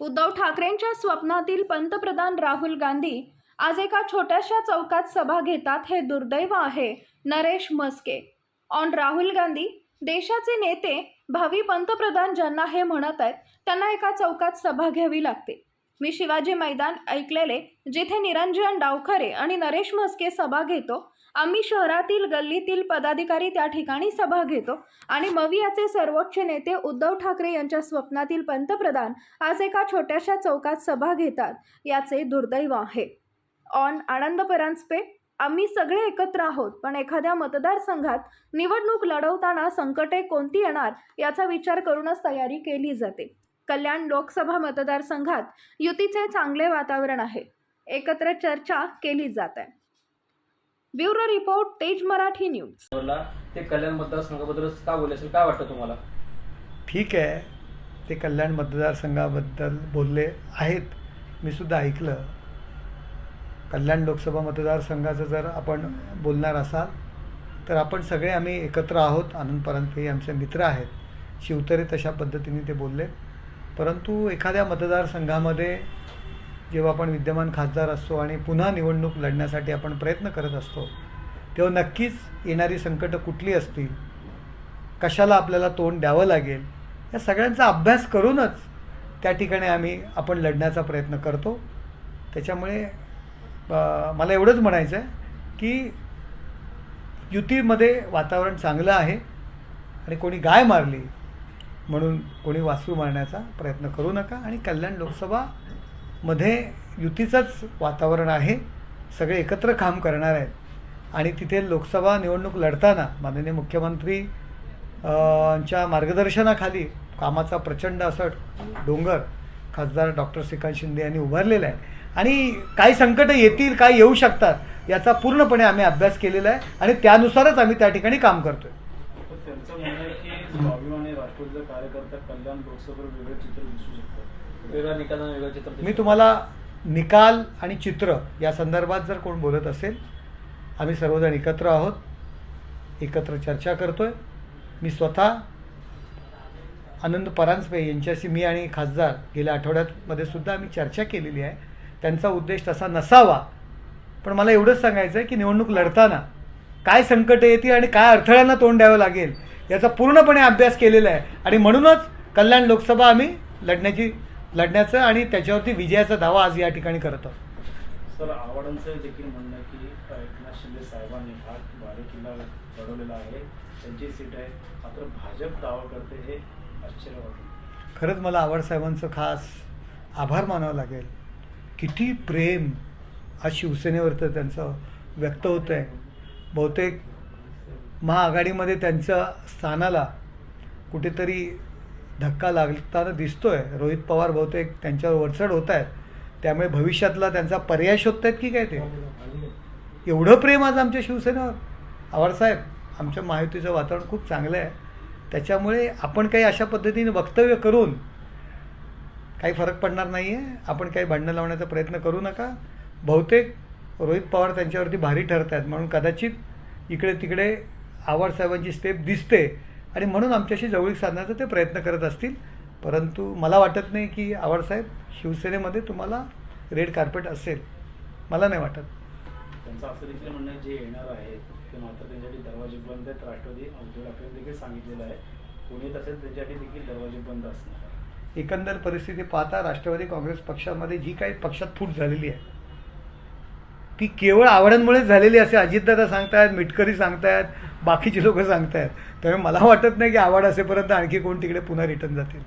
उद्धव ठाकरेंच्या स्वप्नातील पंतप्रधान राहुल गांधी आज एका छोट्याशा चौकात सभा घेतात हे दुर्दैव आहे नरेश मस्के ऑन राहुल गांधी देशाचे नेते भावी पंतप्रधान ज्यांना हे म्हणत आहेत त्यांना एका चौकात सभा घ्यावी लागते. मी शिवाजी मैदान ऐकलेले जिथे निरंजन डावखरे आणि नरेश म्हस्के सभा घेतो आम्ही शहरातील गल्लीतील पदाधिकारी त्या ठिकाणी सभा घेतो. आणि मवियाचे सर्वोच्च नेते उद्धव ठाकरे यांच्या स्वप्नातील पंतप्रधान आज एका छोट्याशा चौकात सभा घेतात. याचे दुर्दैव आहे. ऑन आनंद परांजपे आम्ही सगळे एकत्र आहोत पण एखाद्या मतदारसंघात निवडणूक लढवताना संकटे कोणती येणार याचा विचार करूनच तयारी केली जाते. कल्याण लोकसभा मतदारसंघात युतीचे चांगले वातावरण आहे. एकत्र चर्चा केली जात आहे. ब्युरो रिपोर्ट तेज मराठी न्यूज. ते कल्याण मतदारसंघाबद्दल का बोलले असेल काय वाटतं तुम्हाला? ठीक आहे. ते कल्याण मतदारसंघाबद्दल बोलले आहेत. मी सुद्धा ऐकलं. कल्याण लोकसभा मतदारसंघाचं जर आपण बोलणार असाल तर आपण सगळे आम्ही एकत्र आहोत. आनंद परांजपे हे आमचे मित्र आहेत. शिवतरे तशा पद्धतीने ते बोलले परंतु एखाद्या मतदारसंघामध्ये जेव्हा आपण विद्यमान खासदार असतो आणि पुन्हा निवडणूक लढण्यासाठी आपण प्रयत्न करत असतो तेव्हा नक्कीच येणारी संकटं कुठली असतील कशाला आपल्याला तोंड द्यावं लागेल या सगळ्यांचा अभ्यास करूनच त्या ठिकाणी आम्ही आपण लढण्याचा प्रयत्न करतो. त्याच्यामुळे मला एवढंच म्हणायचं आहे की युतीमध्ये वातावरण चांगलं आहे आणि कोणी गाय मारली म्हणून कोणी वासरू मारण्याचा प्रयत्न करू नका आणि कल्याण लोकसभा मध्ये युतीचंच वातावरण आहे. सगळे एकत्र काम करणार आहेत. आणि तिथे लोकसभा निवडणूक लढताना माननीय मुख्यमंत्री च्या मार्गदर्शनाखाली कामाचा प्रचंड असं डोंगर खासदार डॉक्टर श्रीकांत शिंदे यांनी उभारलेला आहे. आणि काही संकटं येतील काय येऊ शकतात याचा पूर्णपणे आम्ही अभ्यास केलेला आहे. आणि त्यानुसारच आम्ही त्या ठिकाणी काम करतोय. त्यांचं म्हणणं आहे की स्वाभिमानी राष्ट्रवादीचा कार्यकर्ता कल्याण लोकसभेवर वेगळं चित्र दिसू शकतं वेगळं चित्र मी. तुम्हाला निकाल आणि चित्र या संदर्भात जर कोण बोलत असेल आम्ही सर्वजण एकत्र आहोत एकत्र चर्चा करतोय. मी स्वतः आनंद परांजपे यांच्याशी मी आणि खासदार गेल्या आठवड्यामध्ये सुद्धा आम्ही चर्चा केलेली आहे. त्यांचा उद्देश तसा नसावा. पण मला एवढंच सांगायचं आहे की निवडणूक लढताना काय संकट येतील आणि काय अडथळ्यांना तोंड द्यावं लागेल याचा पूर्णपणे अभ्यास केलेला आहे. आणि म्हणूनच कल्याण लोकसभा आम्ही लढण्याची लढण्याचं आणि त्याच्यावरती विजयाचा दावा आज या ठिकाणी करत आहोत. सर आव्हाडांचं देखील म्हणणं की एकनाथ शिंदे साहेबांनी हा बालेकिल्ला लढवलेला आहे. त्यांची सीट आहे. मात्र भाजप दावा करते हे आश्चर्य वाटतं. खरंच मला आवड साहेबांचं खास आभार मानावं लागेल. किती प्रेम आज शिवसेनेवरचं त्यांचं व्यक्त होतं आहे. बहुतेक महाआघाडीमध्ये त्यांच्या स्थानाला कुठेतरी धक्का लागताना दिसतोय. रोहित पवार बहुतेक त्यांच्यावर वरचढ होत आहेत. त्यामुळे भविष्यातला त्यांचा पर्याय शोधत आहेत की काय ते? एवढं प्रेम आज आमच्या शिवसेनेवर. आवाडसाहेब आमच्या महायुतीचं वातावरण खूप चांगलं आहे. त्याच्यामुळे आपण काही अशा पद्धतीने वक्तव्य करून काही फरक पडणार नाही आहे आपण काही भांडणं लावण्याचा प्रयत्न करू नका. बहुतेक रोहित पवार त्यांच्यावरती भारी ठरत आहेत म्हणून कदाचित इकडे तिकडे आवाडसाहेबांची स्टेप दिसते. आणि म्हणून आमच्याशी जवळीक साधण्याचा ते प्रयत्न करत असतील. परंतु मला वाटत नाही की आवाड साहेब शिवसेनेमध्ये तुम्हाला रेड कार्पेट असेल. मला नाही वाटत. त्यांचं असं देखील म्हणणं आहे जे येणार आहेत ते मात्र त्यांच्यासाठी दरवाजे बंद आहेत. राष्ट्रवादी उद्धव ठाकरे देखील सांगितलेलं आहे. कोणी असेल त्याच्यासाठी देखील दरवाजे बंद असणार आहे. एकंदर परिस्थिती पाहता राष्ट्रवादी काँग्रेस पक्षामध्ये जी काही पक्षात फूट झालेली आहे ती केवळ आवडांमुळेच झालेली असे अजितदादा सांगतायत मिटकरी सांगतायत बाकीचे लोक सांगतायत. त्यामुळे मला वाटत नाही की आवड असेपर्यंत आणखी कोण तिकडे पुन्हा रिटर्न जातील.